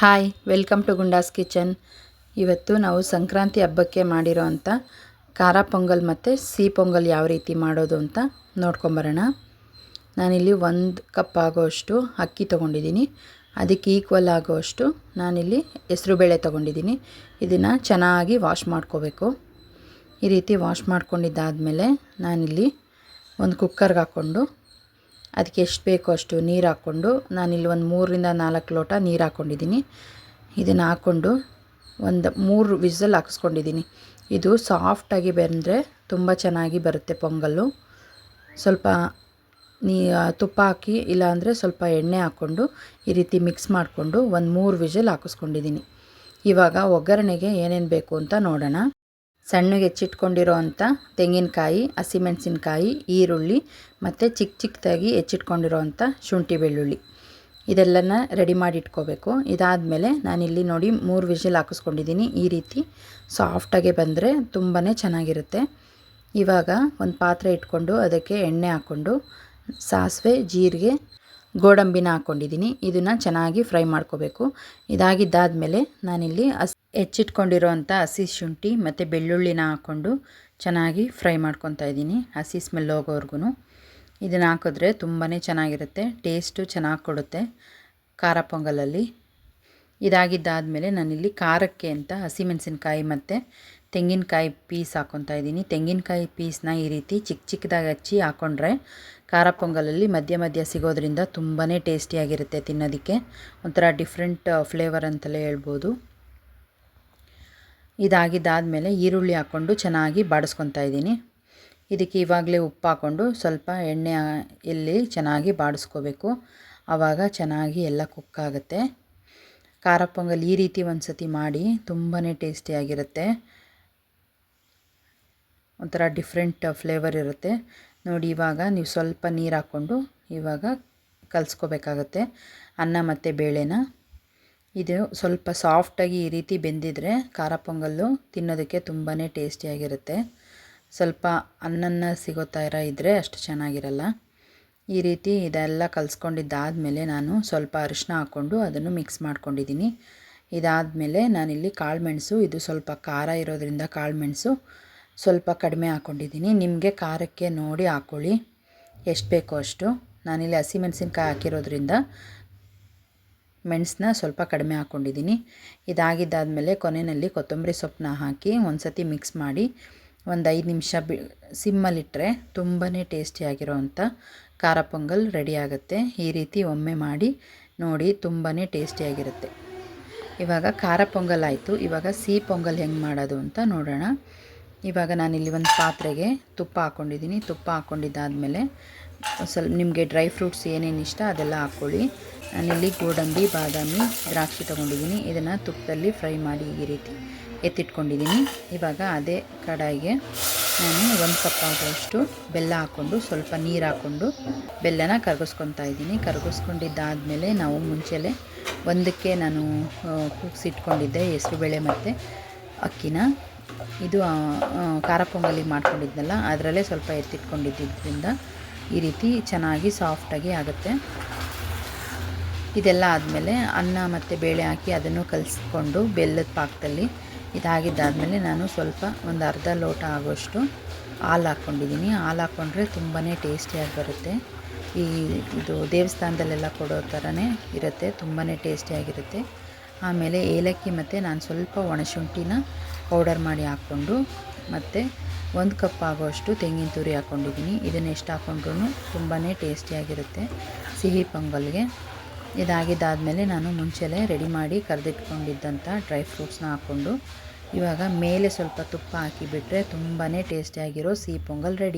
Hi, welcome to Gundas kitchen. ಇವತ್ತು ನಾವು ಸಂಕ್ರಾಂತಿ ಹಬ್ಬಕ್ಕೆ ಮಾಡಿರೋ ಅಂಥ ಖಾರ ಪೊಂಗಲ್ ಮತ್ತು ಸಿಹಿ ಪೊಂಗಲ್ ಯಾವ ರೀತಿ ಮಾಡೋದು ಅಂತ ನೋಡ್ಕೊಂಬರೋಣ. ನಾನಿಲ್ಲಿ ಒಂದು ಕಪ್ ಆಗೋಷ್ಟು ಅಕ್ಕಿ ತೊಗೊಂಡಿದ್ದೀನಿ. ಅದಕ್ಕೆ ಈಕ್ವಲ್ ಆಗೋಷ್ಟು ನಾನಿಲ್ಲಿ ಹೆಸ್ರುಬೇಳೆ ತೊಗೊಂಡಿದ್ದೀನಿ. ಇದನ್ನು ಚೆನ್ನಾಗಿ ವಾಶ್ ಮಾಡ್ಕೋಬೇಕು. ಈ ರೀತಿ ವಾಶ್ ಮಾಡ್ಕೊಂಡಿದ್ದಾದಮೇಲೆ ನಾನಿಲ್ಲಿ ಒಂದು ಕುಕ್ಕರ್ಗೆ ಹಾಕ್ಕೊಂಡು ಅದಕ್ಕೆ ಎಷ್ಟು ಬೇಕೋ ಅಷ್ಟು ನೀರು ಹಾಕ್ಕೊಂಡು ನಾನಿಲ್ಲಿ ಒಂದು ಮೂರರಿಂದ ನಾಲ್ಕು ಲೋಟ ನೀರು ಹಾಕ್ಕೊಂಡಿದ್ದೀನಿ. ಇದನ್ನು ಹಾಕ್ಕೊಂಡು ಒಂದು ಮೂರು ವಿಸಲ್ ಹಾಕಿಸ್ಕೊಂಡಿದ್ದೀನಿ. ಇದು ಸಾಫ್ಟಾಗಿ ಬೆಂದರೆ ತುಂಬ ಚೆನ್ನಾಗಿ ಬರುತ್ತೆ ಪೊಂಗಲ್ಲು. ಸ್ವಲ್ಪ ನೀ ತುಪ್ಪ ಹಾಕಿ, ಇಲ್ಲಾಂದರೆ ಸ್ವಲ್ಪ ಎಣ್ಣೆ ಹಾಕ್ಕೊಂಡು ಈ ರೀತಿ ಮಿಕ್ಸ್ ಮಾಡಿಕೊಂಡು ಒಂದು ಮೂರು ವಿಸಲ್ ಹಾಕಿಸ್ಕೊಂಡಿದ್ದೀನಿ. ಇವಾಗ ಒಗ್ಗರಣೆಗೆ ಏನೇನು ಬೇಕು ಅಂತ ನೋಡೋಣ. ಸಣ್ಣಗೆ ಹೆಚ್ಚಿಟ್ಕೊಂಡಿರೋ ಅಂಥ ತೆಂಗಿನಕಾಯಿ ಹಸಿಮೆಣಸಿನ್ಕಾಯಿ ಈರುಳ್ಳಿ ಮತ್ತು ಚಿಕ್ಕ ಚಿಕ್ಕದಾಗಿ ಹೆಚ್ಚಿಟ್ಕೊಂಡಿರೋ ಅಂಥ ಶುಂಠಿ ಬೆಳ್ಳುಳ್ಳಿ. ಇದೆಲ್ಲನ ರೆಡಿ ಮಾಡಿ ಇಟ್ಕೋಬೇಕು ಇದಾದಮೇಲೆ ನಾನಿಲ್ಲಿ ನೋಡಿ ಮೂರು ವಿಷಲ್ ಹಾಕಿಸ್ಕೊಂಡಿದ್ದೀನಿ. ಈ ರೀತಿ ಸಾಫ್ಟಾಗೆ ಬಂದರೆ ತುಂಬಾ ಚೆನ್ನಾಗಿರುತ್ತೆ. ಇವಾಗ ಒಂದು ಪಾತ್ರೆ ಇಟ್ಕೊಂಡು ಅದಕ್ಕೆ ಎಣ್ಣೆ ಹಾಕ್ಕೊಂಡು ಸಾಸಿವೆ, ಜೀರಿಗೆ ಗೋಡಂಬಿನ ಹಾಕ್ಕೊಂಡಿದ್ದೀನಿ. ಇದನ್ನು ಚೆನ್ನಾಗಿ ಫ್ರೈ ಮಾಡ್ಕೋಬೇಕು. ಇದಾಗಿದ್ದಾದಮೇಲೆ ನಾನಿಲ್ಲಿ ಹಸ್ ಹೆಚ್ಚಿಟ್ಕೊಂಡಿರೋವಂಥ ಹಸಿ ಶುಂಠಿ ಮತ್ತು ಬೆಳ್ಳುಳ್ಳಿನ ಹಾಕ್ಕೊಂಡು ಚೆನ್ನಾಗಿ ಫ್ರೈ ಮಾಡ್ಕೊತಾ ಇದ್ದೀನಿ, ಹಸಿ ಸ್ಮೆಲ್ ಹೋಗೋವರೆಗೂ ಇದನ್ನು ಹಾಕಿದ್ರೆ ತುಂಬಾ ಚೆನ್ನಾಗಿರುತ್ತೆ, ಟೇಸ್ಟು ಚೆನ್ನಾಗಿ ಕೊಡುತ್ತೆ ಖಾರ ಪೊಂಗಲಲ್ಲಿ. ಇದಾಗಿದ್ದಾದಮೇಲೆ ನಾನಿಲ್ಲಿ ಖಾರಕ್ಕೆ ಅಂತ ಹಸಿಮೆಣಸಿನ್ಕಾಯಿ ಮತ್ತು ತೆಂಗಿನಕಾಯಿ ಪೀಸ್ ಹಾಕ್ಕೊತಾ ಇದ್ದೀನಿ. ತೆಂಗಿನಕಾಯಿ ಪೀಸ್ನ ಈ ರೀತಿ ಚಿಕ್ಕ ಚಿಕ್ಕದಾಗಿ ಹಚ್ಚಿ ಹಾಕ್ಕೊಂಡ್ರೆ ಖಾರ ಪೊಂಗಲಲ್ಲಿ ಮಧ್ಯ ಮಧ್ಯ ಸಿಗೋದ್ರಿಂದ ತುಂಬಾ ಟೇಸ್ಟಿಯಾಗಿರುತ್ತೆ ತಿನ್ನೋದಕ್ಕೆ. ಒಂಥರ ಡಿಫ್ರೆಂಟ್ ಫ್ಲೇವರ್ ಅಂತಲೇ ಹೇಳ್ಬೋದು. ಇದಾಗಿದ್ದಾದಮೇಲೆ ಈರುಳ್ಳಿ ಹಾಕ್ಕೊಂಡು ಚೆನ್ನಾಗಿ ಬಾಡಿಸ್ಕೊತಾ ಇದ್ದೀನಿ. ಇದಕ್ಕೆ ಇವಾಗಲೇ ಉಪ್ಪು ಹಾಕ್ಕೊಂಡು ಸ್ವಲ್ಪ ಎಣ್ಣೆ ಎಲ್ಲಿ ಚೆನ್ನಾಗಿ ಬಾಡಿಸ್ಕೋಬೇಕು. ಆವಾಗ ಚೆನ್ನಾಗಿ ಎಲ್ಲ ಕುಕ್ ಆಗುತ್ತೆ. ಖಾರ ಪೊಂಗಲ್ ಈ ರೀತಿ ಒಂದು ಸತಿ ಮಾಡಿ ತುಂಬಾ ಟೇಸ್ಟಿಯಾಗಿರುತ್ತೆ ಒಂಥರ ಡಿಫ್ರೆಂಟ್ ಫ್ಲೇವರ್ ಇರುತ್ತೆ. ನೋಡಿ, ಇವಾಗ ನೀವು ಸ್ವಲ್ಪ ನೀರು ಹಾಕ್ಕೊಂಡು ಇವಾಗ ಕಲಿಸ್ಕೋಬೇಕಾಗತ್ತೆ. ಅನ್ನ ಮತ್ತು ಬೇಳೆನ. ಇದು ಸ್ವಲ್ಪ ಸಾಫ್ಟಾಗಿ ಈ ರೀತಿ ಬೆಂದಿದ್ರೆ ಖಾರ ಪೊಂಗಲ್ಲು ತಿನ್ನೋದಕ್ಕೆ ತುಂಬಾ ಟೇಸ್ಟಿಯಾಗಿರುತ್ತೆ ಸ್ವಲ್ಪ ಅನ್ನನ್ನ ಸಿಗೋ ಥರ ಇದ್ದರೆ ಅಷ್ಟು ಚೆನ್ನಾಗಿರಲ್ಲ. ಈ ರೀತಿ ಇದೆಲ್ಲ ಕಲಿಸ್ಕೊಂಡಿದ್ದಾದಮೇಲೆ ನಾನು ಸ್ವಲ್ಪ ಅರಿಶಿನ ಹಾಕ್ಕೊಂಡು ಅದನ್ನು ಮಿಕ್ಸ್ ಮಾಡ್ಕೊಂಡಿದ್ದೀನಿ. ಇದಾದಮೇಲೆ ನಾನಿಲ್ಲಿ ಕಾಳುಮೆಣಸು ಇದು ಸ್ವಲ್ಪ ಖಾರ ಇರೋದ್ರಿಂದ ಕಾಳು ಮೆಣಸು ಸ್ವಲ್ಪ ಕಡಿಮೆ ಹಾಕ್ಕೊಂಡಿದ್ದೀನಿ ನಿಮಗೆ ಖಾರಕ್ಕೆ ನೋಡಿ ಹಾಕ್ಕೊಳ್ಳಿ ಎಷ್ಟು ಬೇಕೋ ಅಷ್ಟು. ನಾನಿಲ್ಲಿ ಹಸಿಮೆಣಸಿನ್ಕಾಯಿ ಹಾಕಿರೋದ್ರಿಂದ ಮೆಣಸನ್ನ ಸ್ವಲ್ಪ ಕಡಿಮೆ ಹಾಕ್ಕೊಂಡಿದ್ದೀನಿ ಇದಾಗಿದ್ದಾದಮೇಲೆ ಕೊನೆಯಲ್ಲಿ ಕೊತ್ತಂಬರಿ ಸೊಪ್ಪನ್ನ ಹಾಕಿ ಒಂದು ಸತಿ ಮಿಕ್ಸ್ ಮಾಡಿ ಒಂದು ಐದು ನಿಮಿಷ ಬಿ ಸಿಮ್ಮಲ್ಲಿಟ್ಟರೆ ತುಂಬಾ ಟೇಸ್ಟಿಯಾಗಿರೋವಂಥ ಖಾರ ಪೊಂಗಲ್ ರೆಡಿ ಆಗುತ್ತೆ. ಈ ರೀತಿ ಒಮ್ಮೆ ಮಾಡಿ ನೋಡಿ ತುಂಬಾ ಟೇಸ್ಟಿಯಾಗಿರುತ್ತೆ ಇವಾಗ ಖಾರ ಪೊಂಗಲ್ ಆಯಿತು. ಇವಾಗ ಸಿಹಿ ಪೊಂಗಲ್ ಹೆಂಗೆ ಮಾಡೋದು ಅಂತ ನೋಡೋಣ. ಇವಾಗ ನಾನಿಲ್ಲಿ ಒಂದು ಪಾತ್ರೆಗೆ ತುಪ್ಪ ಹಾಕ್ಕೊಂಡಿದ್ದೀನಿ. ತುಪ್ಪ ಹಾಕ್ಕೊಂಡಿದ್ದಾದಮೇಲೆ ಸ್ವಲ್ಪ ನಿಮಗೆ ಡ್ರೈ ಫ್ರೂಟ್ಸ್ ಏನೇನು ಇಷ್ಟ ಅದೆಲ್ಲ ಹಾಕ್ಕೊಳ್ಳಿ. ನಾನಿಲ್ಲಿ ಗೋಡಂಬಿ, ಬಾದಾಮಿ, ದ್ರಾಕ್ಷಿ ತೊಗೊಂಡಿದ್ದೀನಿ. ಇದನ್ನು ತುಪ್ಪದಲ್ಲಿ ಫ್ರೈ ಮಾಡಿ ಈ ರೀತಿ ಎತ್ತಿಟ್ಕೊಂಡಿದ್ದೀನಿ. ಇವಾಗ ಅದೇ ಕಡಾಯಿಗೆ ನಾನು ಒಂದು ಕಪ್ ಆಗೋಷ್ಟು ಬೆಲ್ಲ ಹಾಕ್ಕೊಂಡು ಸ್ವಲ್ಪ ನೀರು ಹಾಕ್ಕೊಂಡು ಬೆಲ್ಲನ ಕರಗಿಸ್ಕೊತಾ ಇದ್ದೀನಿ. ಕರಗಿಸ್ಕೊಂಡಿದ್ದಾದಮೇಲೆ ನಾವು ಮುಂಚೆಲೆ ಒಂದಕ್ಕೆ ನಾನು ಕೂಗಿಸಿಟ್ಕೊಂಡಿದ್ದೆ. ಹೆಸರುಬೇಳೆ ಮತ್ತು ಅಕ್ಕಿನ. ಇದು ಖಾರ ಪೊಂಗಲಿ ಮಾಡ್ಕೊಂಡಿದ್ನಲ್ಲ, ಅದರಲ್ಲೇ ಸ್ವಲ್ಪ ಎತ್ತಿಟ್ಕೊಂಡಿದ್ದರಿಂದ ಈ ರೀತಿ ಚೆನ್ನಾಗಿ ಸಾಫ್ಟಾಗಿ ಆಗುತ್ತೆ. ಇದೆಲ್ಲ ಆದಮೇಲೆ ಅನ್ನ ಮತ್ತು ಬೇಳೆ ಹಾಕಿ ಅದನ್ನು ಕಲಸ್ಕೊಂಡು ಬೆಲ್ಲದ ಪಾಕದಲ್ಲಿ ಇದಾಗಿದ್ದಾದಮೇಲೆ ನಾನು ಸ್ವಲ್ಪ ಒಂದು ಅರ್ಧ ಲೋಟ ಆಗೋಷ್ಟು ಹಾಲು ಹಾಕ್ಕೊಂಡಿದ್ದೀನಿ. ಹಾಲು ಹಾಕ್ಕೊಂಡ್ರೆ ತುಂಬಾ ಟೇಸ್ಟಿಯಾಗಿ ಬರುತ್ತೆ. ಈ, ಇದು ದೇವಸ್ಥಾನದಲ್ಲೆಲ್ಲ ಕೊಡೋ ಥರನೇ ಇರುತ್ತೆ ತುಂಬಾ ಟೇಸ್ಟಿಯಾಗಿರುತ್ತೆ. ಆಮೇಲೆ ಏಲಕ್ಕಿ ಮತ್ತು ನಾನು ಸ್ವಲ್ಪ ಒಣಶುಂಠಿನ ಪೌಡರ್ ಮಾಡಿ ಹಾಕ್ಕೊಂಡು ಮತ್ತು ಒಂದು ಕಪ್ ಆಗೋಷ್ಟು ತೆಂಗಿನ ತುರಿ ಹಾಕ್ಕೊಂಡಿದ್ದೀನಿ. ಇದನ್ನು ಎಷ್ಟು ಹಾಕ್ಕೊಂಡ್ರೂ ತುಂಬಾ ಟೇಸ್ಟಿಯಾಗಿರುತ್ತೆ ಸಿಹಿ ಪೊಂಗಲ್ಗೆ. ಇದಾಗಿದ್ದಾದಮೇಲೆ ನಾನು ಮುಂಚೆಲೇ ರೆಡಿ ಮಾಡಿ ಕರೆದಿಟ್ಕೊಂಡಿದ್ದಂಥ ಡ್ರೈ ಫ್ರೂಟ್ಸ್ನ ಹಾಕ್ಕೊಂಡು ಇವಾಗ ಮೇಲೆ ಸ್ವಲ್ಪ ತುಪ್ಪ ಹಾಕಿಬಿಟ್ರೆ ತುಂಬಾ ಟೇಸ್ಟಿಯಾಗಿರೋ ಸಿಹಿ ಪೊಂಗಲ್ ರೆಡಿ.